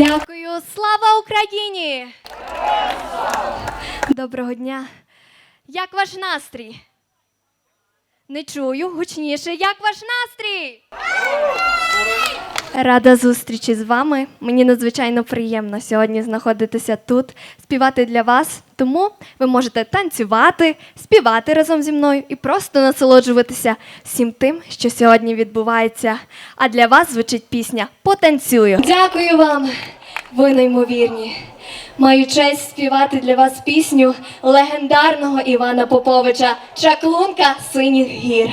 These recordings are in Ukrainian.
Дякую, слава Україні! Доброго дня. Як ваш настрій? Не чую гучніше. Як ваш настрій? Рада зустрічі з вами. Мені надзвичайно приємно сьогодні знаходитися тут, співати для вас. Тому ви можете танцювати, співати разом зі мною і просто насолоджуватися всім тим, що сьогодні відбувається. А для вас звучить пісня Потанцюю. Дякую вам, ви неймовірні. Маю честь співати для вас пісню легендарного Івана Поповича Чаклунка синіх гір.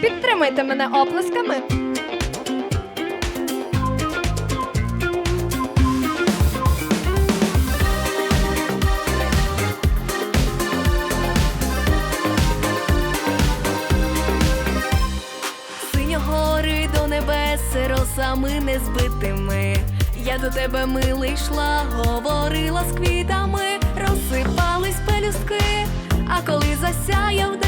Підтримайте мене оплесками. Синьогори до небес, росами незбитими. Я до тебе милий йшла, говорила з квітами, розсипались пелюстки, а коли засяяв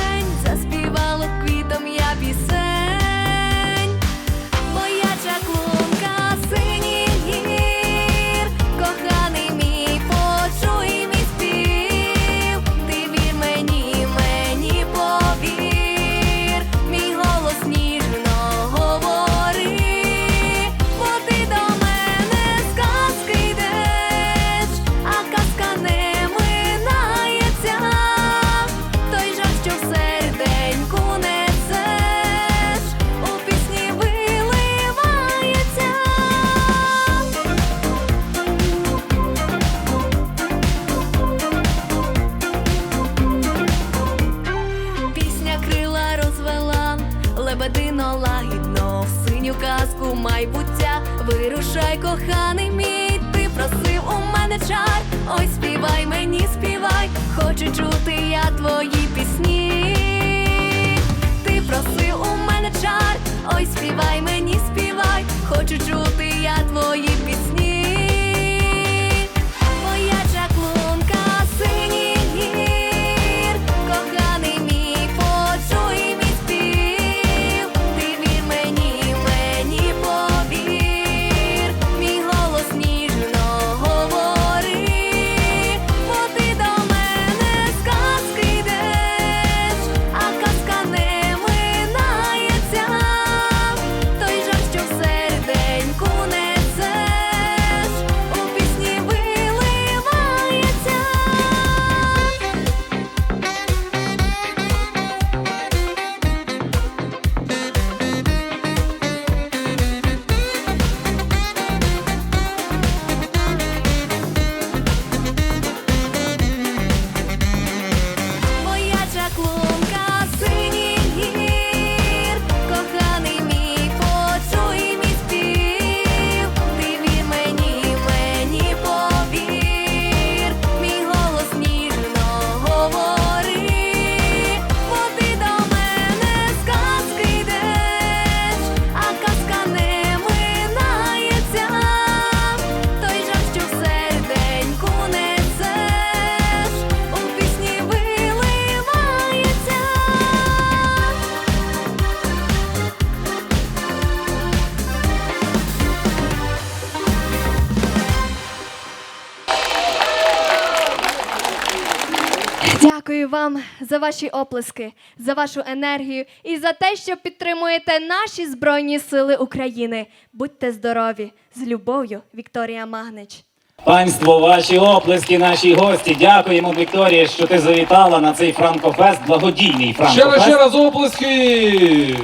казку. Вирушай, коханий мій, ти просив у мене чар. Ой, співай мені, співай, хочу чути я Дякую вам за ваші оплески, за вашу енергію і за те, що підтримуєте наші Збройні Сили України. Будьте здорові! З любов'ю, Вікторія Магнич. Панство, ваші оплески, наші гості. Дякуємо, Вікторія, що ти завітала на цей франкофест, благодійний Ще раз, ще раз оплески!